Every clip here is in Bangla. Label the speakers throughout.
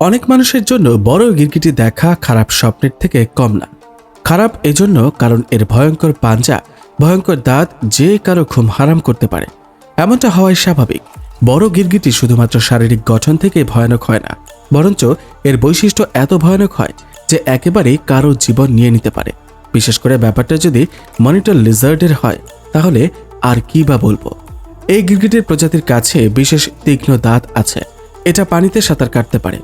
Speaker 1: অনেক মানুষের জন্য বড় গিরগিটি দেখা খারাপ স্বপ্নের থেকে কম না। খারাপ এজন্য কারণ এর ভয়ঙ্কর পাঞ্জা, ভয়ঙ্কর দাঁত যে কারও ঘুম হারাম করতে পারে। এমনটা হওয়াই স্বাভাবিক। বড় গিরগিটি শুধুমাত্র শারীরিক গঠন থেকে ভয়ানক হয় না, বরঞ্চ এর বৈশিষ্ট্য এত ভয়ানক হয় যে একেবারেই কারও জীবন নিয়ে নিতে পারে। বিশেষ করে ব্যাপারটা যদি মনিটর লিজার্ডের হয়, তাহলে আর কি বা বলব? এই গিরগিটির প্রজাতির কাছে বিশেষ তীক্ষ্ণ দাঁত আছে। এটা পানিতে সাঁতার কাটতে পারে।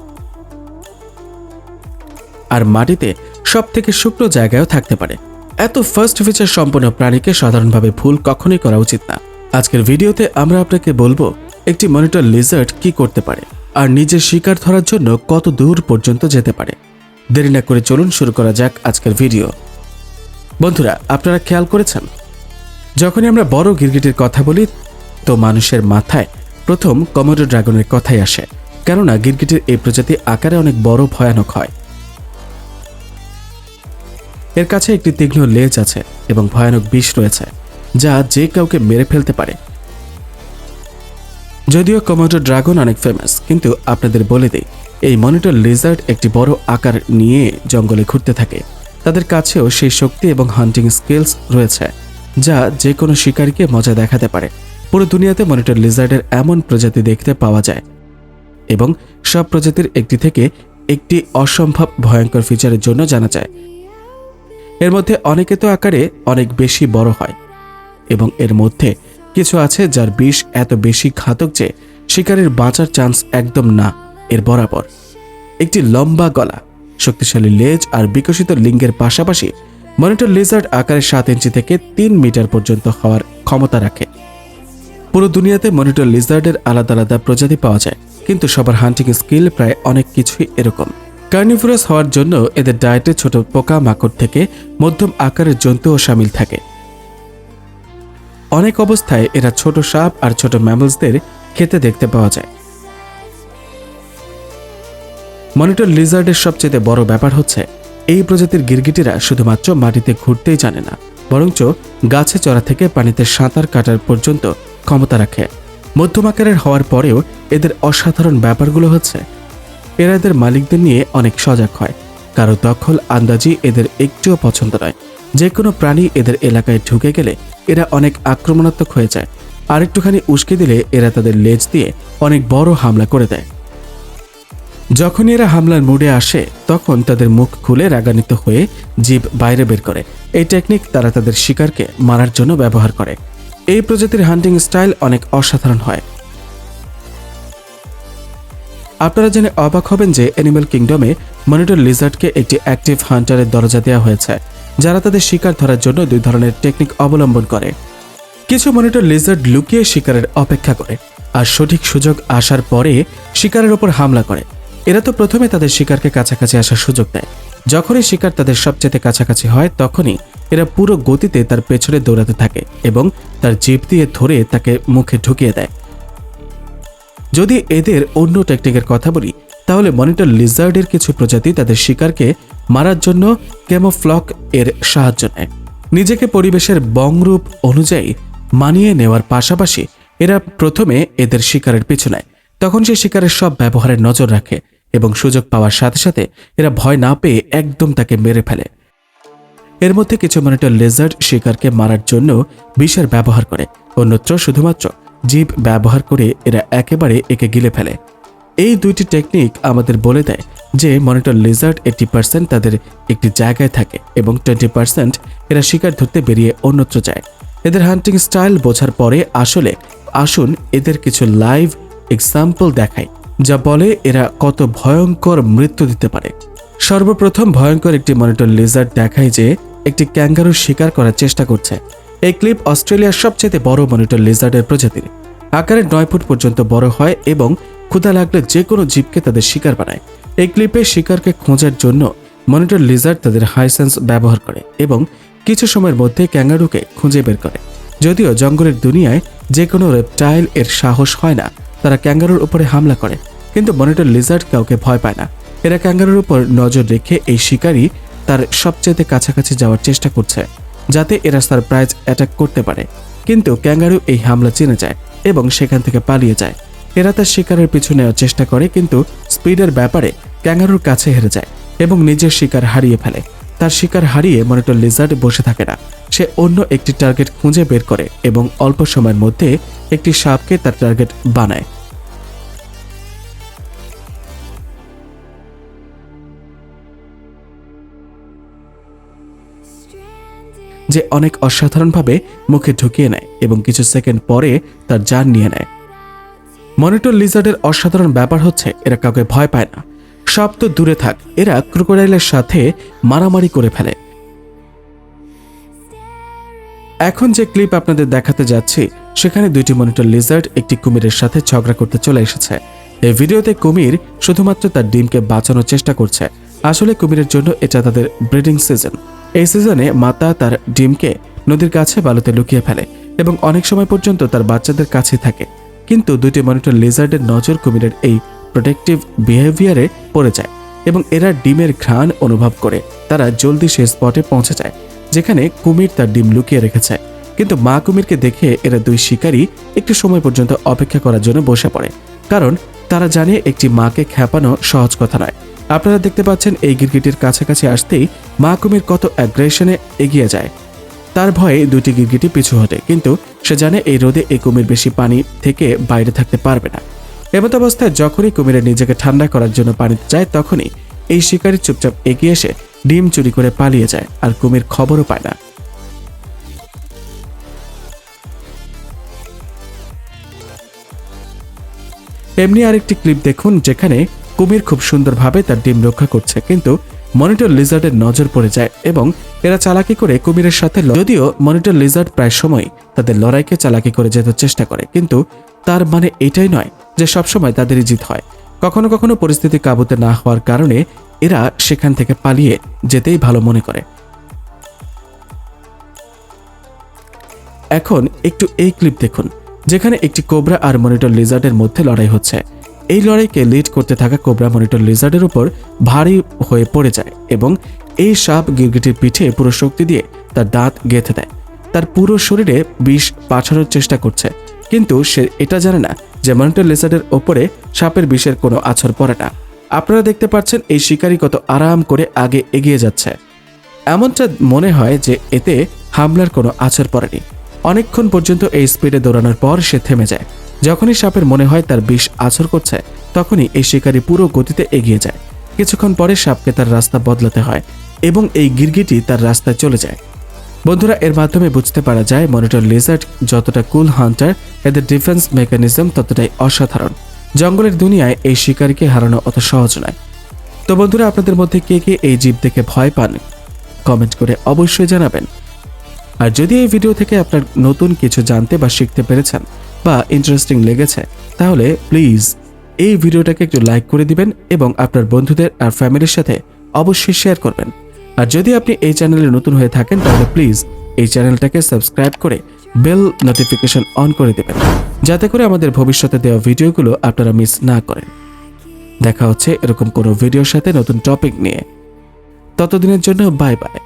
Speaker 1: আর মাটিতে সব থেকে শুকনো জায়গায়ও থাকতে পারে। এত ফার্স্ট ফিচার সম্পন্ন প্রাণীকে সাধারণভাবে ভুল কখনোই করা উচিত না। আজকের ভিডিওতে আমরা আপনাকে বলব, একটি মনিটর লিজার্ড কি করতে পারে আর নিজের শিকার ধরার জন্য কত দূর পর্যন্ত যেতে পারে। দেরি না করে চলুন শুরু করা যাক আজকের ভিডিও। বন্ধুরা, আপনারা খেয়াল করেছেন? যখনই আমরা বড় গিরগিটির কথা বলি, তো মানুষের মাথায় প্রথম কমোডো ড্রাগনের কথাই আসে। কেননা গিরগিটির এই প্রজাতি আকারে অনেক বড় ভয়ানক হয়। এর কাছে একটি তীক্ষ্ণ লেজ আছে এবং ভয়ানক বিষ রয়েছে, যা যে কাউকে মেরে ফেলতে পারে। যদিও কমোডো ড্রাগন অনেক ফেমাস কিন্তু আপনাদের বলে দেই, এই মনিটর লিজার্ড একটি বড় আকার নিয়ে জঙ্গলে ঘুরতে থাকে। তাদের কাছেও সেই শক্তি এবং হান্টিং স্কিলস রয়েছে, যা যে কোনো শিকারীকে মজা দেখাতে পারে। পুরো দুনিয়াতে মনিটর লিজার্ডের এমন প্রজাতি দেখতে পাওয়া যায় এবং সব প্রজাতির একটি থেকে একটি অসম্ভব ভয়ঙ্কর ফিচারের জন্য জানা যায়। এর মধ্যে অনেকে তো আকারে অনেক বেশি বড় হয়। এবং এর মধ্যে কিছু আছে যার বিষ এত বেশি ঘাতক যে শিকারের বাঁচার চান্স একদম না, এর বরাবর। একটি লম্বা গলা, শক্তিশালী লেজ আর বিকশিত লিঙ্গের পাশাপাশি মনিটর লেজার্ড আকারে সাত ইঞ্চি থেকে তিন মিটার পর্যন্ত হওয়ার ক্ষমতা রাখে। পুরো দুনিয়াতে মনিটর লিজার্ডের আলাদা আলাদা প্রজাতি পাওয়া যায়, কিন্তু সবার হান্টিং স্কিল প্রায় অনেক কিছুই এরকম। কার্নিভোরাস হওয়ার জন্য এদের ডায়েটে ছোট পোকা মাকড় থেকে মধ্যম আকারের জন্তুও সামিল থাকে। অনেক অবস্থায় এরা ছোট সাপ আর ছোট ম্যামলসদের খেতে দেখতে পাওয়া যায়। মনিটর লিজার্ডের সবচেয়ে বড় ব্যাপার হচ্ছে, এই প্রজাতির গিরগিটিরা শুধুমাত্র মাটিতে ঘুরতেই জানে না, বরঞ্চ গাছে চড়া থেকে পানিতে সাঁতার কাটার পর্যন্ত ক্ষমতা রাখে। মধ্যম আকারের হওয়ার পরেও এদের অসাধারণ ব্যাপারগুলো হচ্ছে এরা এদের মালিকদের নিয়ে অনেক সজাগ হয়। কারও দখল আন্দাজি এদের একটুও পছন্দ নয়। যে কোনো প্রাণী এদের এলাকায় ঢুকে গেলে এরা অনেক আক্রমণাত্মক হয়ে যায়। আর একটুখানি উস্কে দিলে এরা তাদের লেজ দিয়ে অনেক বড় হামলা করে দেয়। যখনই এরা হামলার মুডে আসে, তখন তাদের মুখ খুলে রাগান্বিত হয়ে জীব বাইরে বের করে। এই টেকনিক তারা তাদের শিকারকে মারার জন্য ব্যবহার করে। এই প্রজাতির হান্টিং স্টাইল অনেক অসাধারণ হয়। আপনারা জেনে অবাক হবেন যে অ্যানিমাল কিংডমে মনিটর লিজার্ডকে একটি অ্যাক্টিভ হান্টারের দরজা দেওয়া হয়েছে, যারা তাদের শিকার ধরার জন্য দুই ধরনের টেকনিক অবলম্বন করে। কিছু মনিটর লিজার্ড লুকিয়ে শিকারের অপেক্ষা করে, আর সঠিক সুযোগ আসার পরে শিকারের ওপর হামলা করে। এরা তো প্রথমে তাদের শিকারকে কাছাকাছি আসার সুযোগ দেয়। যখনই শিকার তাদের সবচেয়ে কাছাকাছি হয়, তখনই এরা পুরো গতিতে তার পেছনে দৌড়াতে থাকে এবং তার জিপ দিয়ে ধরে তাকে মুখে ঢুকিয়ে দেয়। যদি এদের অন্য টেকনিকের কথা বলি, তাহলে মনিটর লিজার্ডের কিছু প্রজাতি তাদের শিকারকে মারার জন্য ক্যামোফ্লক এর সাহায্য নেয়। নিজেকে পরিবেশের বংরূপ অনুযায়ী মানিয়ে নেওয়ার পাশাপাশি এরা প্রথমে এদের শিকারের পিছু নেয়। তখন সে শিকারের সব ব্যবহারের নজর রাখে এবং সুযোগ পাওয়ার সাথে সাথে এরা ভয় না পেয়ে একদম তাকে মেরে ফেলে। এর মধ্যে কিছু মনিটর লেজার্ড শিকারকে মারার জন্য বিষের ব্যবহার করে, অন্যত্র শুধুমাত্র জীব ব্যবহার করে এরা একেবারে একে গিলে ফেলে। এই দুইটি টেকনিক আমাদের বলে দেয় যে মনিটর লিজার্ড এইটি পার্সেন্ট তাদের একটি জায়গায় থাকে এবং টোয়েন্টি পার্সেন্ট এরা শিকার ধরতে বেরিয়ে অন্যত্র যায়। এদের হান্টিং স্টাইল বোঝার পরে আসলে আসুন এদের কিছু লাইভ এক্সাম্পল দেখাই, যা বলে এরা কত ভয়ঙ্কর মৃত্যু দিতে পারে। সর্বপ্রথম ভয়ঙ্কর একটি মনিটর লিজার্ড দেখায় যে, একটি ক্যাঙ্গারু শিকার করার চেষ্টা করছে। এই ক্লিপ অস্ট্রেলিয়ার সবচেয়ে বড় মনিটর লিজার্ডের প্রজাতির। আকারে নয় ফুট পর্যন্ত বড় হয় এবং ক্ষুধা লাগলে যে কোনো জীবকে তাদের শিকার বানায়। এই ক্লিপে শিকারকে খোঁজার জন্য মনিটর লিজার্ড তাদের হাইসেন্স ব্যবহার করে এবং কিছু সময়ের মধ্যে ক্যাঙ্গারুকে খুঁজে বের করে। যদিও জঙ্গলের দুনিয়ায় যে কোনো রেপটাইল এর সাহস হয় না, তারা ক্যাঙ্গারুর উপরে হামলা করে। কিন্তু মনিটর লিজার্ড কাউকে ভয় পায় না। এরা ক্যাঙ্গারুর উপর নজর রেখে এই শিকারী তার সবচেয়ে কাছাকাছি যাওয়ার চেষ্টা করছে। যাতে এরা সারপ্রাইজ অ্যাটাক করতে পারে। কিন্তু ক্যাঙ্গারু এই হামলা চিনে যায় এবং সেখান থেকে পালিয়ে যায়। এরা তার শিকারের পিছু নেওয়ার চেষ্টা করে কিন্তু স্পিডের ব্যাপারে ক্যাঙ্গারুর কাছে হেরে যায় এবং নিজের শিকার হারিয়ে ফেলে। তার শিকার হারিয়ে মনিটর লিজার্ড বসে থাকে না। সে অন্য একটি টার্গেট খুঁজে বের করে এবং অল্প সময়ের মধ্যে একটি সাপকে তার টার্গেট বানায়। যে অনেক অসাধারণভাবে মুখে ঢুকিয়ে নেয় এবং কিছু সেকেন্ড পরে তার যান নিয়ে নেয়। মনিটর লিজার্ডের অসাধারণ ব্যাপার হচ্ছে, এরা কাউকে ভয় পায় না। সব তো দূরে থাক, এরা ক্রোকোডাইলের সাথে মারামারি করে ফেলে। এখন যে ক্লিপ আপনাদের দেখাতে যাচ্ছি, সেখানে দুইটি মনিটর লিজার্ড, একটি কুমিরের সাথে ঝগড়া করতে চলে এসেছে। এই ভিডিওতে কুমির শুধুমাত্র তার ডিমকে বাঁচানোর চেষ্টা করছে। আসলে কুমিরের জন্য এটা তাদের ব্রিডিং সিজন। এই সিজনে মাতা তার ডিমকে নদীর কাছে বালুতে লুকিয়ে ফেলে এবং অনেক সময় পর্যন্ত তার বাচ্চাদের কাছে থাকে। কিন্তু দুইটি মনিটর লিজার্ডের নজর কুমিরের এই প্রোটেক্টিভ বিহেভিয়ারে পড়ে যায় এবং এরা ডিমের ঘ্রাণ অনুভব করে। তারা জলদি সে স্পটে পৌঁছে যায়, যেখানে কুমির তার ডিম লুকিয়ে রেখেছে। কিন্তু মা কুমিরকে দেখে এরা দুই শিকারী একটু সময় পর্যন্ত অপেক্ষা করার জন্য বসে পড়ে। কারণ তারা জানে একটি মাকে খ্যাপানো সহজ কথা নয়। আপনারা দেখতে পাচ্ছেন এই গিরগিটির কাছাকাছি আসতেই মা কুমির কত অ্যাগ্রেশনে এগিয়ে যায়। তার ভয়ে দুটি গিরগিটি পিছু হটে, কিন্তু সে জানে এই রোদে এই কুমির বেশি পানি থেকে বাইরে থাকতে পারবে না। এমত অবস্থায় যখনই কুমিরের নিজেকে ঠান্ডা করার জন্য পানিতে যায়, তখনই এই শিকারী চুপচাপ এগিয়ে এসে ডিম চুরি করে পালিয়ে যায় আর কুমির খবরও পায় না। এমনি আরেকটি ক্লিপ দেখুন, যেখানে কুমির খুব সুন্দরভাবে তার ডিম রক্ষা করছে, কিন্তু মনিটর লিজার্ডের নজর পড়ে যায় এবং এরা চালাকি করে কুমিরের সাথে যদিও মনিটর লিজার্ড প্রায় সময় তাদের লড়াইকে চালাকি করে যেতে চেষ্টা করে, কিন্তু তার মানে এটাই নয় যে সবসময় তাদেরই জিত হয়। কখনো কখনো পরিস্থিতি কাবুতে না হওয়ার কারণে এরা সেখান থেকে পালিয়ে যেতেই ভালো মনে করে। এখন একটু এই ক্লিপ দেখুন, যেখানে একটি কোবরা আর মনিটর লিজার্ডের মধ্যে লড়াই হচ্ছে। এই লড়াইকে লিড করতে থাকা কোবরা মনিটর লিজার্ডের উপর ভারী হয়ে পড়ে যায় এবং এই সাপ গিরগিটির পিঠে পুরো শক্তি দিয়ে তার দাঁত গেঁথে দেয়। তার পুরো শরীরে বিষ পাঠানোর চেষ্টা করছে, কিন্তু সে এটা জানে না যে মনিটর লিজার্ডের ওপরে সাপের বিষের কোনো আছর পড়ে না। আপনারা দেখতে পাচ্ছেন এই শিকারী কত আরাম করে আগে এগিয়ে যাচ্ছে। এমনটা মনে হয় যে এতে হামলার কোনো আছর পড়েনি। অনেকক্ষণ পর্যন্ত এই স্পিডে দৌড়ানোর পর সে থেমে যায়। যখনই সাপের মনে হয় তার বিষ আছর করছে, তখনই এই শিকারী পুরো গতিতে এগিয়ে যায়। কিছুক্ষণ পরে সাপকে তার রাস্তা বদলাতে হয় এবং এই গিরগিটি তার রাস্তায় চলে যায়। বন্ধুরা, এর মাধ্যমে বুঝতে পারা যায় মনিটর লিজার্ড যতটা কুল হান্টার, এদের ডিফেন্স মেকানিজম ততটাই অসাধারণ। জঙ্গলের দুনিয়ায় এই শিকারীকে হারানো অত সহজ নয়। তো বন্ধুরা, আপনাদের মধ্যে কে কে এই জীব দেখে ভয় পান? কমেন্ট করে অবশ্যই জানাবেন। আর যদি এই ভিডিও থেকে আপনার নতুন কিছু জানতে বা শিখতে পেরেছেন বা ইন্টারেস্টিং লেগেছে, তাহলে প্লিজ এই ভিডিওটাকে একটু লাইক করে দিবেন এবং আপনার বন্ধুদের আর ফ্যামিলির সাথে অবশ্যই শেয়ার করবেন। আর যদি আপনি এই চ্যানেলে নতুন হয়ে থাকেন, তাহলে প্লিজ এই চ্যানেলটাকে সাবস্ক্রাইব করে বেল নোটিফিকেশন অন করে দেবেন, যাতে করে আমাদের ভবিষ্যতে দেওয়া ভিডিওগুলো আপনারা মিস না করেন। দেখা হচ্ছে এরকম কোনো ভিডিওর সাথে নতুন টপিক নিয়ে। ততদিনের জন্য বাই বাই